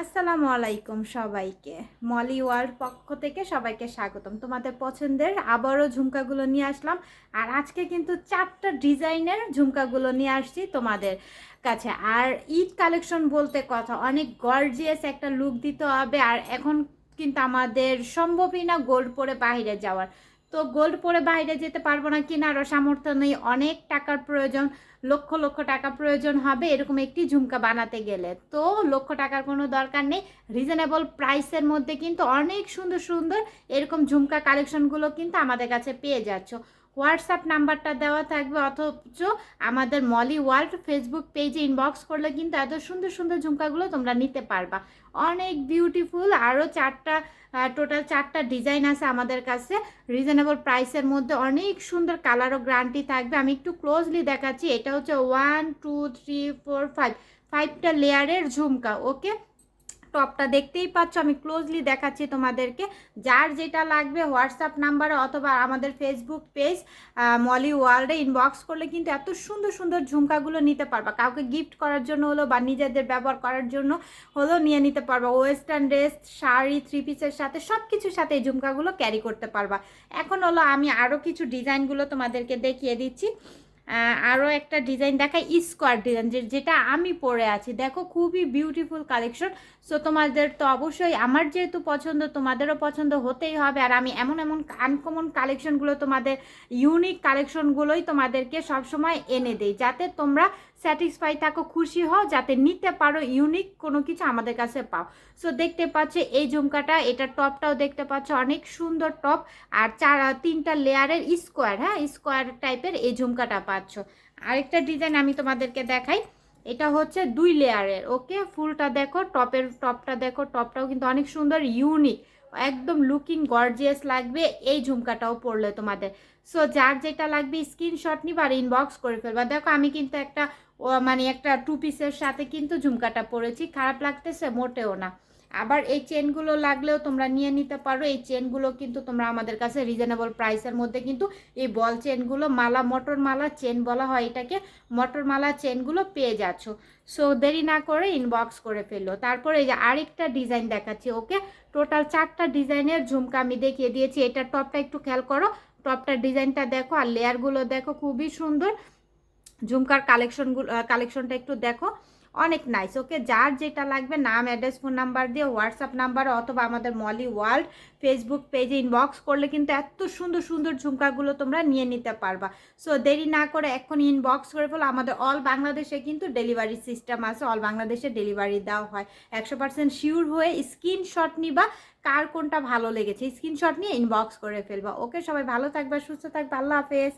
আসসালামু আলাইকুম সবাইকে। মলি ওয়ার্ল্ড পক্ষ থেকে সবাইকে স্বাগতম। তোমাদের পছন্দের আবারও ঝুমকাগুলো নিয়ে আসলাম। আর আজকে কিন্তু চারটা ডিজাইনের ঝুমকাগুলো নিয়ে আসছি তোমাদের কাছে। আর ঈদ কালেকশন বলতে কথা, অনেক গর্জিয়াস একটা লুক দিতে হবে। আর এখন কিন্তু আমাদের সম্ভবই না গোল্ড পরে বাইরে যাওয়ার। তো গোল্ড পরে বাইরে যেতে পারব না, কিনারও সামর্থ্য নেই, অনেক টাকার প্রয়োজন, লক্ষ লক্ষ টাকা প্রয়োজন হবে, এরকম একটি ঝুমকা বানাতে গেলে। তো লক্ষ টাকার কোনো দরকার নেই রিজনেবল প্রাইসের মধ্যে কিন্তু অনেক সুন্দর সুন্দর এরকম ঝুমকা কালেকশনগুলো কিন্তু আমাদের কাছে পেয়ে যাচ্ছ। হোয়াটসঅ্যাপ নাম্বারটা দেওয়া থাকবে। অথচ আমাদের মলি ওয়ার্ল্ড ফেসবুক পেজে ইনবক্স করলে কিন্তু এত সুন্দর সুন্দর ঝুমকাগুলো তোমরা নিতে পারবা। অনেক বিউটিফুল আরও চারটা টোটাল চারটা ডিজাইন আছে আমাদের কাছে। রিজনেবল প্রাইসের মধ্যে অনেক সুন্দর কালার ও গ্রান্টি থাকবে। আমি একটু ক্লোজলি দেখাচ্ছি। এটা হচ্ছে one two three four five ফাইভটা লেয়ারের ঝুমকা ওকে টপটা দেখতেই পাচ্ছ, আমি ক্লোজলি দেখাচ্ছি তোমাদেরকে। যার যেটা লাগবে হোয়াটসঅ্যাপ নাম্বারে অথবা আমাদের ফেসবুক পেজ মলি ওয়ার্ল্ডে ইনবক্স করলে কিন্তু এত সুন্দর সুন্দর ঝুমকাগুলো নিতে পারবা। কাউকে গিফট করার জন্য হলো বা নিজেদের ব্যবহার করার জন্য হলো নিয়ে নিতে পারবা। ওয়েস্টার্ন ড্রেস শাড়ি থ্রি পিসের সাথে সব কিছুর সাথে এই ঝুমকাগুলো ক্যারি করতে পারবা। এখন হলো আমি আরও কিছু ডিজাইনগুলো তোমাদেরকে দেখিয়ে দিচ্ছি। আরও একটা ডিজাইন দেখাই স্কোয়ার ডিজাইন যেটা আমি পরে আছি। দেখো, খুবই বিউটিফুল কালেকশন সো তোমাদের তো অবশ্যই আমার যেহেতু পছন্দ, তোমাদেরও পছন্দ হতেই হবে। আর আমি এমন এমন আনকমন কালেকশনগুলো তোমাদের ইউনিক কালেকশনগুলোই তোমাদেরকে সবসময় এনে দিই, যাতে তোমরা স্যাটিসফাই থাকো, খুশি হও, যাতে নিতে পারো ইউনিক কোনো কিছু আমাদের কাছে পাও। সো দেখতে পাচ্ছে, এই ঝুমকাটা এটা টপটাও দেখতে পাচ্ছ, অনেক সুন্দর টপ আর চার, তিনটা লেয়ারের স্কোয়ার হ্যাঁ? স্কোয়ার টাইপের এই ঝুমকাটা পাচ্ছ। আরেকটা ডিজাইন আমি তোমাদেরকে দেখাই। এটা হচ্ছে দুই লেয়ারের, ওকে? ফুলটা দেখো, টপের, টপটা দেখো, টপটাও কিন্তু অনেক সুন্দর ইউনিক একদম লুকিং গর্জিয়াস লাগবে। এই ঝুমকাটাও পড়লে তোমাদের। সো যার যেটা লাগবে স্ক্রিনশট নিবা আর ইনবক্স করে ফেলবা। দেখো, আমি কিন্তু একটা মানে একটা টু পিসের সাথে কিন্তু ঝুমকাটা পরেছি। খারাপ লাগতেছে, মোটেও না। আবার এই চেনগুলো লাগলেও তোমরা নিয়ে নিতে পারো। এই চেনগুলো কিন্তু তোমরা আমাদের কাছে রিজনেবল প্রাইসের মধ্যে কিন্তু এই বল চেনগুলো মালা, মটর মালা চেন বলা হয় এটাকে, মটর মালা চেনগুলো পেয়ে যাচ্ছ। সো দেরি না করে ইনবক্স করে ফেলল। তারপরে এই যে আরেকটা ডিজাইন দেখাচ্ছি ওকে। টোটাল চারটা ডিজাইনের ঝুমকা আমি দেখিয়ে দিয়েছি। এটা টপটা একটু খেয়াল করো। টপটার ডিজাইনটা দেখো আর লেয়ারগুলো দেখো, খুবই সুন্দর। ঝুমকার কালেকশনগুলো কালেকশনটা একটু দেখো। অনেক নাইস ওকে যার যেটা লাগবে নাম অ্যাড্রেস ফোন নাম্বার দিয়ে হোয়াটসঅ্যাপ নাম্বার অথবা আমাদের মলি ওয়ার্ল্ড ফেসবুক পেজে ইনবক্স করলে কিন্তু এত সুন্দর সুন্দর ঝুমকাগুলো তোমরা নিয়ে নিতে পারবা। সো দেরি না করে এখন ইনবক্স করে ফেলো। আমাদের অল বাংলাদেশে কিন্তু ডেলিভারি সিস্টেম আছে। অল বাংলাদেশে ডেলিভারি দেওয়া হয়। একশো পার্সেন্ট শিওর হয়ে স্ক্রিনশট নিবা, কার কোনটা ভালো লেগেছে স্ক্রিনশট নিয়ে ইনবক্স করে ফেলবা। ওকে সবাই ভালো থাকবা, সুস্থ থাকবা। আল্লাহ হাফেজ।